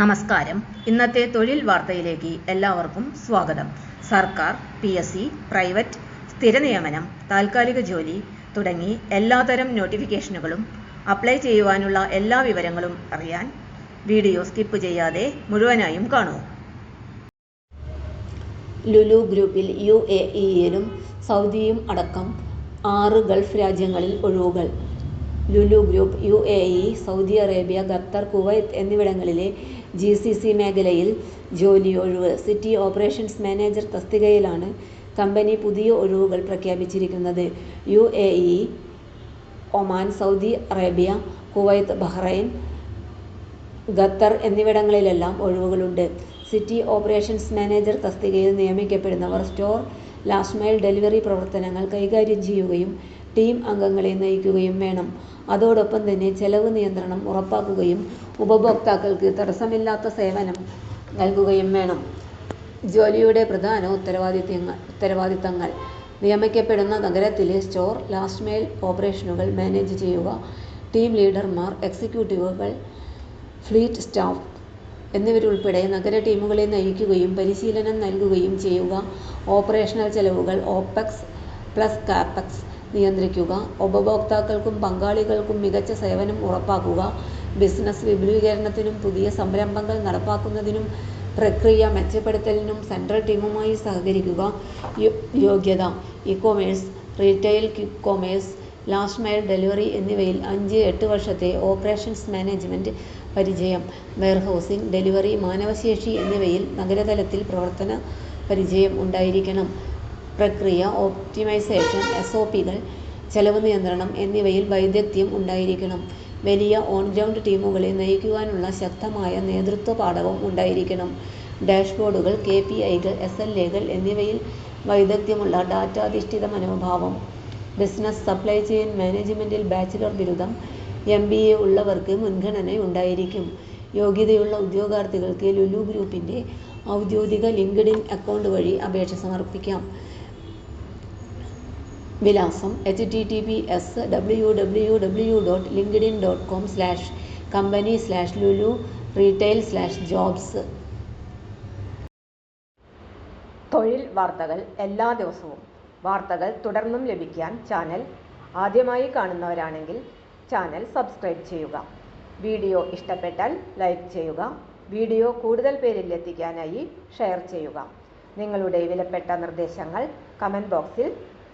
നമസ്കാരം. ഇന്നത്തെ തൊഴിൽ വാർത്തയിലേക്ക് എല്ലാവർക്കും സ്വാഗതം. സർക്കാർ പി എസ് സി പ്രൈവറ്റ് സ്ഥിരനിയമനം താൽക്കാലിക ജോലി തുടങ്ങി എല്ലാതരം നോട്ടിഫിക്കേഷനുകളും അപ്ലൈ ചെയ്യുവാനുള്ള എല്ലാ വിവരങ്ങളും അറിയാൻ വീഡിയോ സ്കിപ്പ് ചെയ്യാതെ മുഴുവനായും കാണൂ. ലുലു ഗ്രൂപ്പിൽ യു എ ഇയിലും സൗദിയും അടക്കം ആറ് ഗൾഫ് രാജ്യങ്ങളിൽ ഒഴിവുകൾ. Lulu group U A E Saudi Arabia Qatar Kuwait എന്നിവിടങ്ങളിലെ ജി സി സി മേഖലയിൽ സിറ്റി ഓപ്പറേഷൻസ് മാനേജർ തസ്തികയിലാണ് കമ്പനി പുതിയ ഒഴിവുകൾ പ്രഖ്യാപിച്ചിരിക്കുന്നത്. U A E Oman Saudi Arabia Kuwait Bahrain Qatar എന്നിവിടങ്ങളിലെല്ലാം ഒഴിവുകളുണ്ട്. സിറ്റി ഓപ്പറേഷൻസ് മാനേജർ തസ്തികയിൽ നിയമിക്കപ്പെടുന്നവർ സ്റ്റോർ ലാസ്റ്റ് മൈൽ ഡെലിവറി പ്രവർത്തനങ്ങൾ കൈകാര്യം ചെയ്യുകയും ടീം അംഗങ്ങളെ നയിക്കുകയും വേണം. അതോടൊപ്പം തന്നെ ചെലവ് നിയന്ത്രണം ഉറപ്പാക്കുകയും ഉപഭോക്താക്കൾക്ക് തടസ്സമില്ലാത്ത സേവനം നൽകുകയും വേണം. ജോലിയുടെ പ്രധാന ഉത്തരവാദിത്തങ്ങൾ. നിയമിക്കപ്പെടുന്ന നഗരത്തിലെ സ്റ്റോർ ലാസ്റ്റ് മൈൽ ഓപ്പറേഷനുകൾ മാനേജ് ചെയ്യുക ടീം ലീഡർമാർ എക്സിക്യൂട്ടീവുകൾ ഫ്ലീറ്റ് സ്റ്റാഫ് എന്നിവരുൾപ്പെടെ നഗര ടീമുകളെ നയിക്കുകയും പരിശീലനം നൽകുകയും ചെയ്യുക. ഓപ്പറേഷണൽ ചെലവുകൾ ഓപെക്സ് പ്ലസ് കാപെക്സ് നിയന്ത്രിക്കുക. ഉപഭോക്താക്കൾക്കും പങ്കാളികൾക്കും മികച്ച സേവനം ഉറപ്പാക്കുക. ബിസിനസ് വിപുലീകരണത്തിനും പുതിയ സംരംഭങ്ങൾ നടപ്പാക്കുന്നതിനും പ്രക്രിയ മെച്ചപ്പെടുത്തലിനും സെൻട്രൽ ടീമുമായി സഹകരിക്കുക. യോഗ്യത e-commerce retail commerce last mile delivery എന്നിവയിൽ അഞ്ച് എട്ട് വർഷത്തെ ഓപ്പറേഷൻസ് മാനേജ്മെന്റ് പരിചയം വെയർഹൗസിംഗ് ഡെലിവറി മാനവശേഷി എന്നിവയിൽ നഗരതലത്തിൽ പ്രവർത്തന പരിചയം ഉണ്ടായിരിക്കണം. പ്രക്രിയ ഒപ്റ്റിമൈസേഷൻ, എസ് ഒ പികൾ ചെലവ് നിയന്ത്രണം എന്നിവയിൽ വൈദഗ്ധ്യം ഉണ്ടായിരിക്കണം. വലിയ ഓൺ ഗ്രൗണ്ട് ടീമുകളെ നയിക്കുവാനുള്ള ശക്തമായ നേതൃത്വ പാഠവും ഉണ്ടായിരിക്കണം. ഡാഷ്ബോർഡുകൾ കെ പി ഐകൾ എസ് എൽ എകൾ എന്നിവയിൽ വൈദഗ്ധ്യമുള്ള ഡാറ്റാധിഷ്ഠിത മനോഭാവം. ബിസിനസ് സപ്ലൈ ചെയിൻ മാനേജ്മെന്റിൽ ബാച്ചിലർ ബിരുദം എം ബി എ ഉള്ളവർക്ക് മുൻഗണന ഉണ്ടായിരിക്കും. യോഗ്യതയുള്ള ഉദ്യോഗാർത്ഥികൾക്ക് ലുലു ഗ്രൂപ്പിന്റെ ഔദ്യോഗിക ലിങ്ക്ഡിൻ അക്കൗണ്ട് വഴി അപേക്ഷ സമർപ്പിക്കാം. വിലാസം H T T P S W W W dot LinkedIn dot com slash company slash Lulu retail slash jobs തൊഴിൽ വാർത്തകൾ എല്ലാ ദിവസവും. വാർത്തകൾ തുടർന്നും ലഭിക്കാൻ ചാനൽ ആദ്യമായി കാണുന്നവരാണെങ്കിൽ ചാനൽ സബ്സ്ക്രൈബ് ചെയ്യുക. വീഡിയോ ഇഷ്ടപ്പെട്ടാൽ ലൈക്ക് ചെയ്യുക. വീഡിയോ കൂടുതൽ പേരിൽ എത്തിക്കാനായി ഷെയർ ചെയ്യുക. നിങ്ങളുടെ വിലപ്പെട്ട നിർദ്ദേശങ്ങൾ കമന്റ് ബോക്സിൽ